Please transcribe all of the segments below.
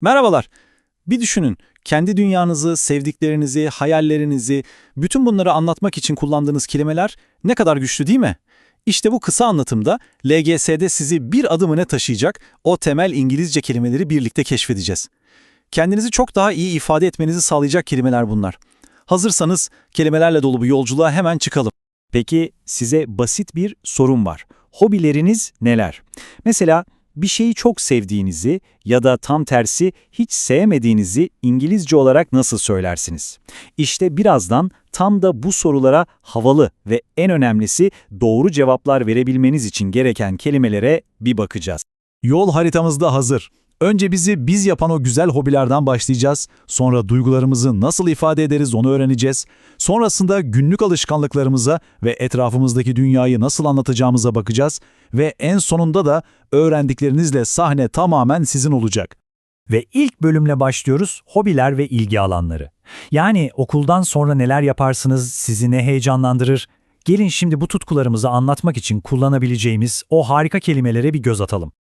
Merhabalar. Bir düşünün, kendi dünyanızı, sevdiklerinizi, hayallerinizi, bütün bunları anlatmak için kullandığınız kelimeler ne kadar güçlü değil mi? İşte bu kısa anlatımda LGS'de sizi bir adım öne taşıyacak o temel İngilizce kelimeleri birlikte keşfedeceğiz. Kendinizi çok daha iyi ifade etmenizi sağlayacak kelimeler bunlar. Hazırsanız kelimelerle dolu bu yolculuğa hemen çıkalım. Peki size basit bir sorum var. Hobileriniz neler? Mesela bir şeyi çok sevdiğinizi ya da tam tersi hiç sevmediğinizi İngilizce olarak nasıl söylersiniz? İşte birazdan tam da bu sorulara havalı ve en önemlisi doğru cevaplar verebilmeniz için gereken kelimelere bir bakacağız. Yol haritamız da hazır. Önce bizi biz yapan o güzel hobilerden başlayacağız. Sonra duygularımızı nasıl ifade ederiz onu öğreneceğiz. Sonrasında günlük alışkanlıklarımıza ve etrafımızdaki dünyayı nasıl anlatacağımıza bakacağız. Ve en sonunda da öğrendiklerinizle sahne tamamen sizin olacak. Ve ilk bölümle başlıyoruz, hobiler ve ilgi alanları. Yani okuldan sonra neler yaparsınız, sizi ne heyecanlandırır? Gelin şimdi bu tutkularımızı anlatmak için kullanabileceğimiz o harika kelimelere bir göz atalım.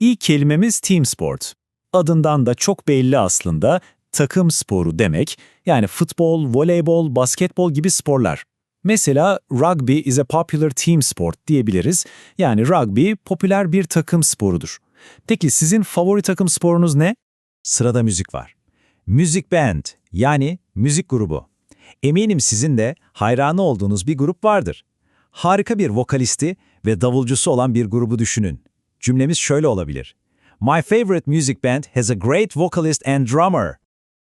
İlk kelimemiz team sport. Adından da çok belli aslında takım sporu demek. Yani futbol, voleybol, basketbol gibi sporlar. Mesela rugby is a popular team sport diyebiliriz. Yani rugby popüler bir takım sporudur. Peki sizin favori takım sporunuz ne? Sırada müzik var. Müzik band yani müzik grubu. Eminim sizin de hayranı olduğunuz bir grup vardır. Harika bir vokalisti ve davulcusu olan bir grubu düşünün. Cümlemiz şöyle olabilir. My favorite music band has a great vocalist and drummer.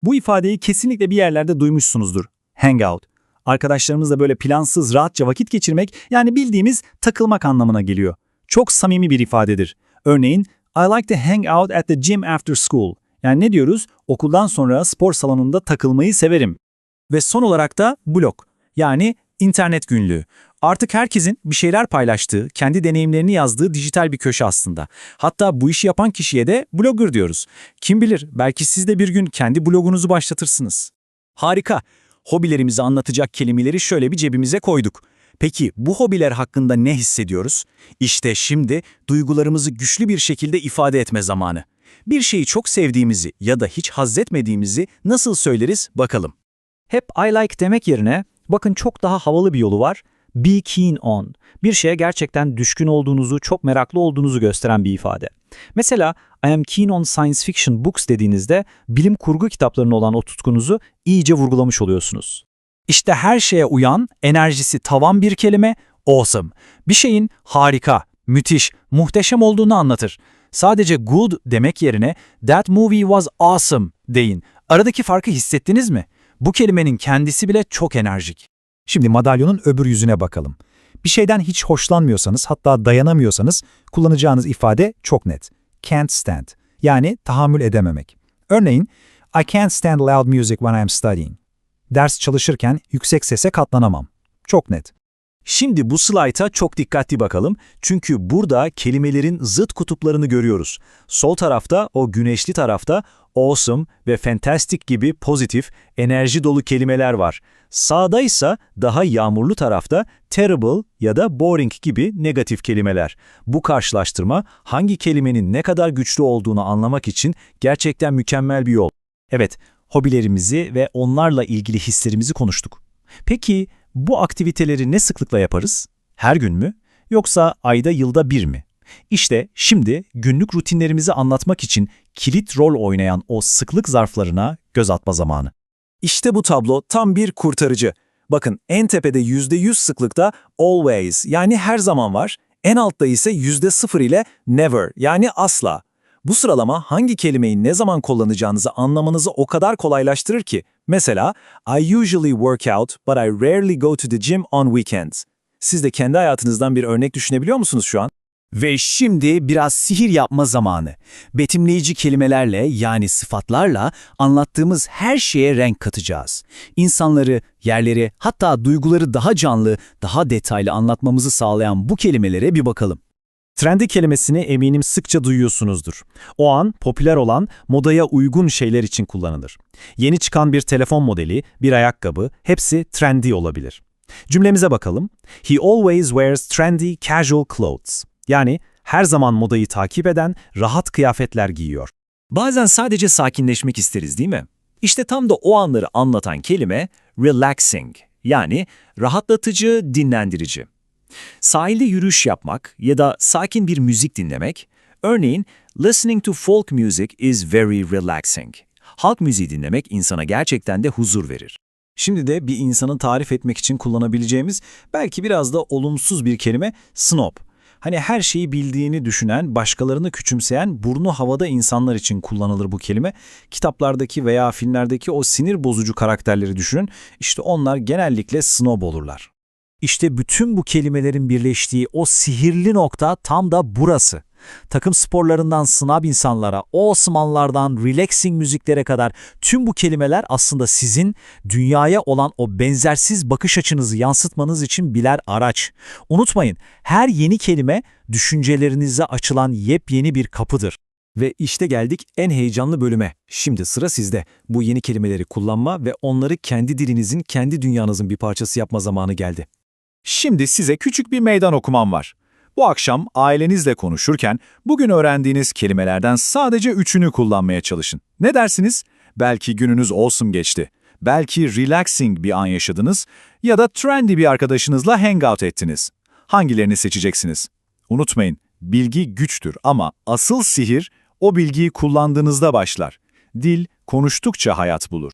Bu ifadeyi kesinlikle bir yerlerde duymuşsunuzdur. Hangout. Arkadaşlarımızla böyle plansız, rahatça vakit geçirmek yani bildiğimiz takılmak anlamına geliyor. Çok samimi bir ifadedir. Örneğin, I like to hang out at the gym after school. Yani ne diyoruz? Okuldan sonra spor salonunda takılmayı severim. Ve son olarak da blog. Yani internet günlüğü. Artık herkesin bir şeyler paylaştığı, kendi deneyimlerini yazdığı dijital bir köşe aslında. Hatta bu işi yapan kişiye de blogger diyoruz. Kim bilir belki siz de bir gün kendi blogunuzu başlatırsınız. Harika. Hobilerimizi anlatacak kelimeleri şöyle bir cebimize koyduk. Peki bu hobiler hakkında ne hissediyoruz? İşte şimdi duygularımızı güçlü bir şekilde ifade etme zamanı. Bir şeyi çok sevdiğimizi ya da hiç hazzetmediğimizi nasıl söyleriz bakalım. Hep I like demek yerine bakın çok daha havalı bir yolu var. Be keen on. Bir şeye gerçekten düşkün olduğunuzu, çok meraklı olduğunuzu gösteren bir ifade. Mesela I am keen on science fiction books dediğinizde bilim kurgu kitaplarına olan o tutkunuzu iyice vurgulamış oluyorsunuz. İşte her şeye uyan, enerjisi tavan bir kelime awesome. Bir şeyin harika, müthiş, muhteşem olduğunu anlatır. Sadece good demek yerine that movie was awesome deyin. Aradaki farkı hissettiniz mi? Bu kelimenin kendisi bile çok enerjik. Şimdi madalyonun öbür yüzüne bakalım. Bir şeyden hiç hoşlanmıyorsanız hatta dayanamıyorsanız kullanacağınız ifade çok net. Can't stand. Yani tahammül edememek. Örneğin, I can't stand loud music when I'm studying. Ders çalışırken yüksek sese katlanamam. Çok net. Şimdi bu slayta çok dikkatli bakalım çünkü burada kelimelerin zıt kutuplarını görüyoruz. Sol tarafta o güneşli tarafta awesome ve fantastic gibi pozitif, enerji dolu kelimeler var. Sağda ise daha yağmurlu tarafta terrible ya da boring gibi negatif kelimeler. Bu karşılaştırma hangi kelimenin ne kadar güçlü olduğunu anlamak için gerçekten mükemmel bir yol. Evet, hobilerimizi ve onlarla ilgili hislerimizi konuştuk. Peki bu aktiviteleri ne sıklıkla yaparız? Her gün mü? Yoksa ayda yılda bir mi? İşte şimdi günlük rutinlerimizi anlatmak için kilit rol oynayan o sıklık zarflarına göz atma zamanı. İşte bu tablo tam bir kurtarıcı. Bakın en tepede %100 sıklıkta always yani her zaman var. En altta ise %0 ile never yani asla. Bu sıralama hangi kelimeyi ne zaman kullanacağınızı anlamanızı o kadar kolaylaştırır ki. Mesela, I usually work out but I rarely go to the gym on weekends. Siz de kendi hayatınızdan bir örnek düşünebiliyor musunuz şu an? Ve şimdi biraz sihir yapma zamanı. Betimleyici kelimelerle yani sıfatlarla anlattığımız her şeye renk katacağız. İnsanları, yerleri hatta duyguları daha canlı, daha detaylı anlatmamızı sağlayan bu kelimelere bir bakalım. Trendi kelimesini eminim sıkça duyuyorsunuzdur. O an popüler olan, modaya uygun şeyler için kullanılır. Yeni çıkan bir telefon modeli, bir ayakkabı, hepsi trendy olabilir. Cümlemize bakalım. He always wears trendy casual clothes. Yani her zaman modayı takip eden rahat kıyafetler giyiyor. Bazen sadece sakinleşmek isteriz değil mi? İşte tam da o anları anlatan kelime relaxing yani rahatlatıcı, dinlendirici. Sahilde yürüyüş yapmak ya da sakin bir müzik dinlemek, örneğin listening to folk music is very relaxing. Halk müziği dinlemek insana gerçekten de huzur verir. Şimdi de bir insanı tarif etmek için kullanabileceğimiz belki biraz da olumsuz bir kelime snob. Hani her şeyi bildiğini düşünen, başkalarını küçümseyen, burnu havada insanlar için kullanılır bu kelime. Kitaplardaki veya filmlerdeki o sinir bozucu karakterleri düşünün. İşte onlar genellikle snob olurlar. İşte bütün bu kelimelerin birleştiği o sihirli nokta tam da burası. Takım sporlarından sınav insanlara, o Osmanlılardan relaxing müziklere kadar tüm bu kelimeler aslında sizin dünyaya olan o benzersiz bakış açınızı yansıtmanız için birer araç. Unutmayın, her yeni kelime düşüncelerinize açılan yepyeni bir kapıdır. Ve işte geldik en heyecanlı bölüme. Şimdi sıra sizde. Bu yeni kelimeleri kullanma ve onları kendi dilinizin, kendi dünyanızın bir parçası yapma zamanı geldi. Şimdi size küçük bir meydan okumam var. Bu akşam ailenizle konuşurken bugün öğrendiğiniz kelimelerden sadece üçünü kullanmaya çalışın. Ne dersiniz? Belki gününüz awesome geçti. Belki relaxing bir an yaşadınız ya da trendy bir arkadaşınızla hangout ettiniz. Hangilerini seçeceksiniz? Unutmayın, bilgi güçtür ama asıl sihir o bilgiyi kullandığınızda başlar. Dil konuştukça hayat bulur.